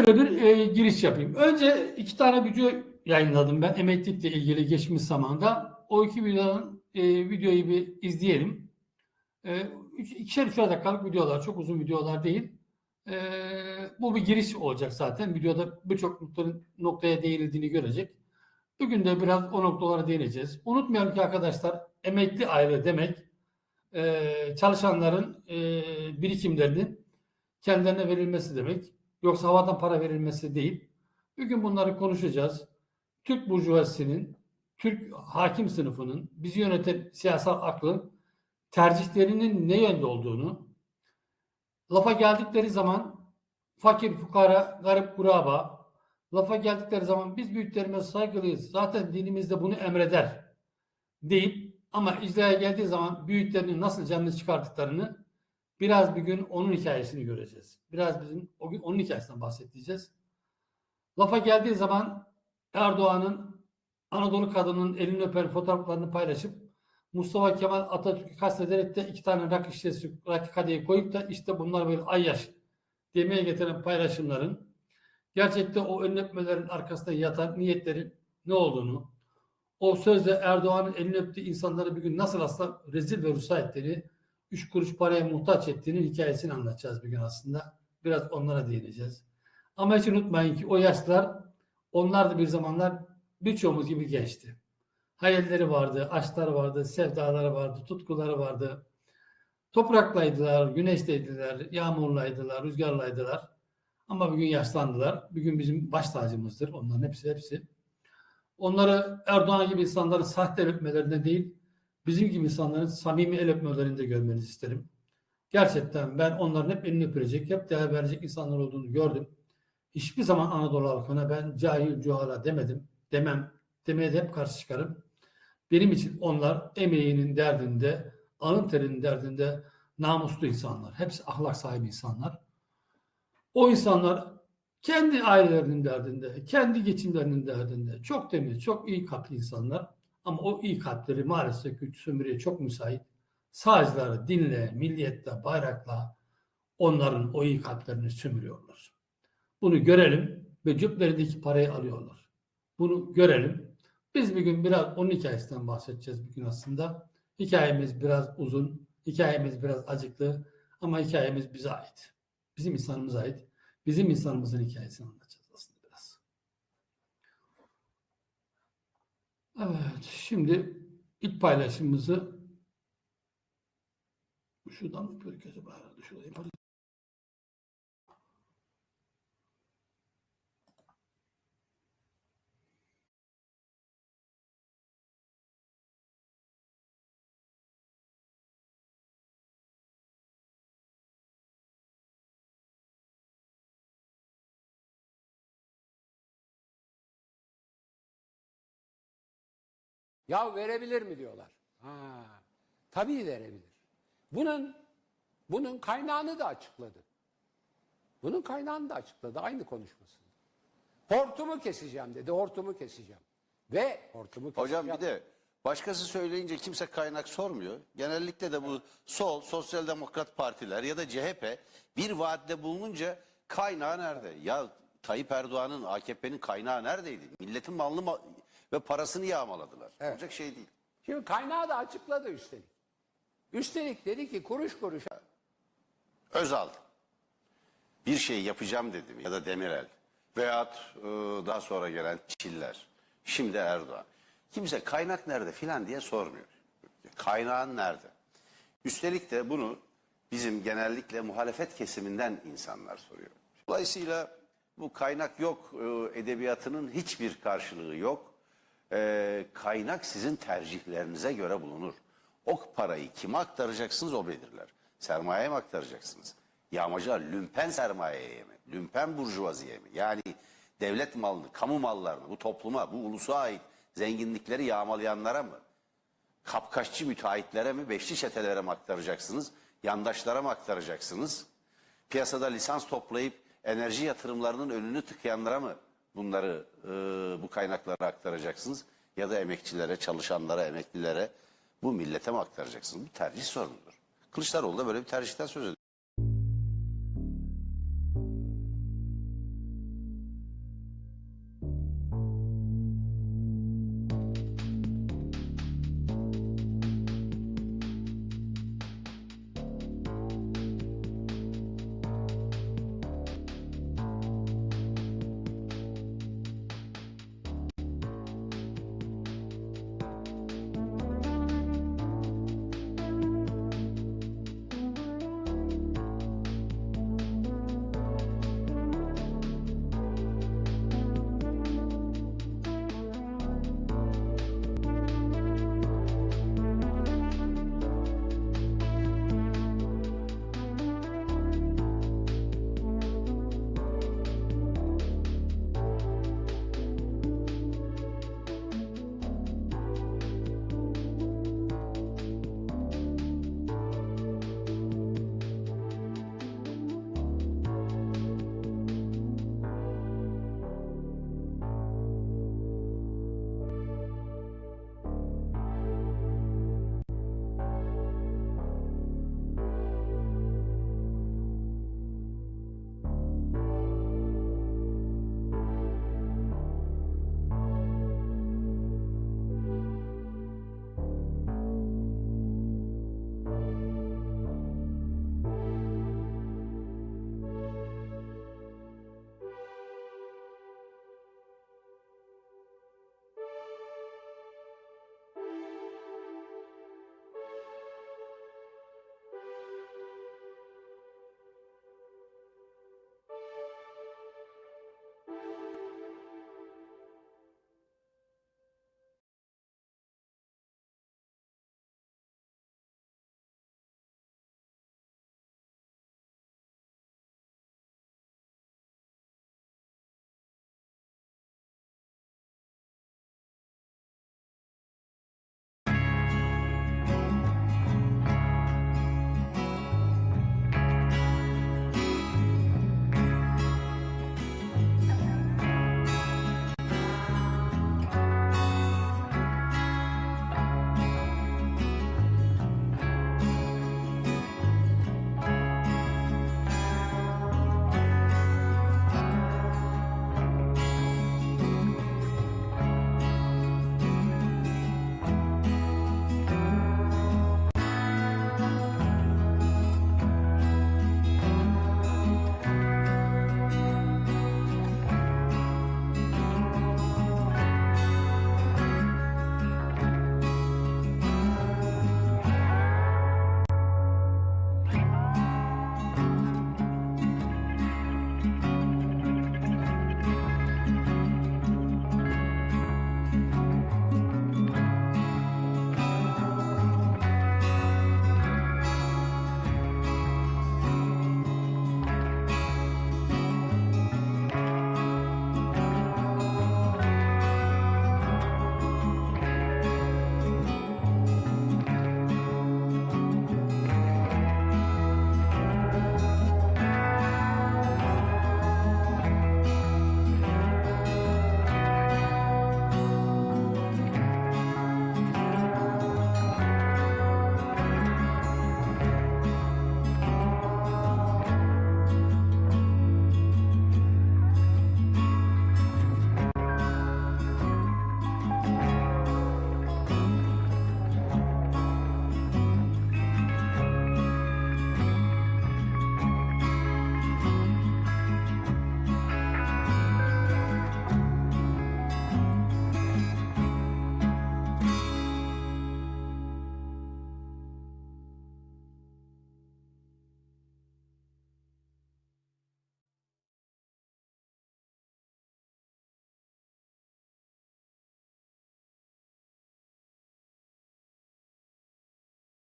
Şöyle bir e, giriş yapayım. Önce iki tane video yayınladım ben emeklilikle ilgili geçmiş zamanda. O iki videonun e, videoyu bir izleyelim. E, üç, ikişer üçer dakikalık videolar, çok uzun videolar değil. E, bu bir giriş olacak zaten. Videoda birçok noktanın- noktaya değinildiğini görecek. Bugün de biraz o noktalara değineceğiz. Unutmayalım ki arkadaşlar emekli aile demek e, çalışanların e, birikimlerinin kendilerine verilmesi demek. Yoksa havadan para verilmesi değil. Bugün bunları konuşacağız. Türk burjuvazisinin, Türk hakim sınıfının, bizi yöneten siyasal aklın tercihlerinin ne yönde olduğunu, lafa geldikleri zaman fakir, fukara, garip, kuraba, lafa geldikleri zaman biz büyüklerime saygılıyız, zaten dinimiz de bunu emreder deyip ama icraya geldiği zaman büyüklerinin nasıl canını çıkarttıklarını Biraz bir gün onun hikayesini göreceğiz. Biraz bizim o gün onun hikayesinden bahsedeceğiz. Lafa geldiği zaman Erdoğan'ın Anadolu kadının elini öpen fotoğraflarını paylaşıp Mustafa Kemal Atatürk'ü kastederek de iki tane rakı şişesi, rakı kadehi koyup da işte bunlar böyle ay yaş demeye getiren paylaşımların gerçekte o ön öpmelerin arkasında yatan niyetlerin ne olduğunu, o sözle Erdoğan'ın elini öptüğü insanları bir gün nasıl aslında rezil ve rusa ettiğini üç kuruş paraya muhtaç ettiğinin hikayesini anlatacağız bir gün aslında. Biraz onlara değineceğiz. Ama hiç unutmayın ki o yaşlar onlar da bir zamanlar birçoğumuz gibi geçti. Hayalleri vardı, aşkları vardı, sevdaları vardı, tutkuları vardı. Topraklaydılar, güneşteydiler, yağmurlaydılar, rüzgarlaydılar. Ama bugün yaşlandılar. Bugün bizim baş tacımızdır. Onların hepsi hepsi. Onları Erdoğan gibi insanların sahte öpmelerine değil, bizim gibi insanların samimi el öpmelerinde görmenizi isterim. Gerçekten ben onların hep elini öpecek, hep değer verecek insanlar olduğunu gördüm. Hiçbir zaman Anadolu halkına ben cahil cuhala demedim, demem, demeye de hep karşı çıkarım. Benim için onlar emeğinin derdinde, alın terinin derdinde namuslu insanlar. Hepsi ahlak sahibi insanlar. O insanlar kendi ailelerinin derdinde, kendi geçimlerinin derdinde. Çok temiz, çok iyi kalpli insanlar. Ama o iyi kalpleri maalesef güç sömürüye çok müsait. Sağcıları dinle, milliyetle, bayrakla onların o iyi kalplerini sömürüyorlar. Bunu görelim ve cüplerindeki parayı alıyorlar. Bunu görelim. Biz bir gün biraz onun hikayesinden bahsedeceğiz bugün aslında. Hikayemiz biraz uzun, hikayemiz biraz acıklı ama hikayemiz bize ait. Bizim insanımıza ait. Bizim insanımızın hikayesini anlatacağız aslında biraz. Evet, şimdi ilk paylaşımımızı şuradan mı yapıyorduk acaba? Şurada Ya verebilir mi diyorlar. Ha, tabii verebilir. Bunun bunun kaynağını da açıkladı. Bunun kaynağını da açıkladı aynı konuşmasında. Hortumu keseceğim dedi. Hortumu keseceğim. Ve hortumu keseceğim. Hocam bir de başkası söyleyince kimse kaynak sormuyor. Genellikle de bu sol, sosyal demokrat partiler ya da CHP bir vaatte bulununca kaynağı nerede? Ya Tayyip Erdoğan'ın, AKP'nin kaynağı neredeydi? Milletin malını ma- ve parasını yağmaladılar. Evet. Olacak şey değil. Şimdi kaynağı da açıkladı üstelik. Üstelik dedi ki kuruş kuruş Özal bir şey yapacağım dedi mi? ya da Demirel veyahut e, daha sonra gelen Çiller şimdi Erdoğan kimse kaynak nerede filan diye sormuyor. Kaynağın nerede? Üstelik de bunu bizim genellikle muhalefet kesiminden insanlar soruyor. Dolayısıyla bu kaynak yok e, edebiyatının hiçbir karşılığı yok. E, kaynak sizin tercihlerinize göre bulunur. O parayı kime aktaracaksınız o belirler. Sermayeye mi aktaracaksınız? Yağmacılar lümpen sermayeye mi? Lümpen burjuvaziye mi? Yani devlet malını, kamu mallarını bu topluma, bu ulusa ait zenginlikleri yağmalayanlara mı? Kapkaççı müteahhitlere mi, beşli çetelere mi aktaracaksınız? Yandaşlara mı aktaracaksınız? Piyasada lisans toplayıp enerji yatırımlarının önünü tıkayanlara mı bunları, e, bu kaynakları aktaracaksınız? Ya da emekçilere, çalışanlara, emeklilere bu millete mi aktaracaksınız? Bu tercih sorunudur. Kılıçdaroğlu da böyle bir tercihten söz ediyor.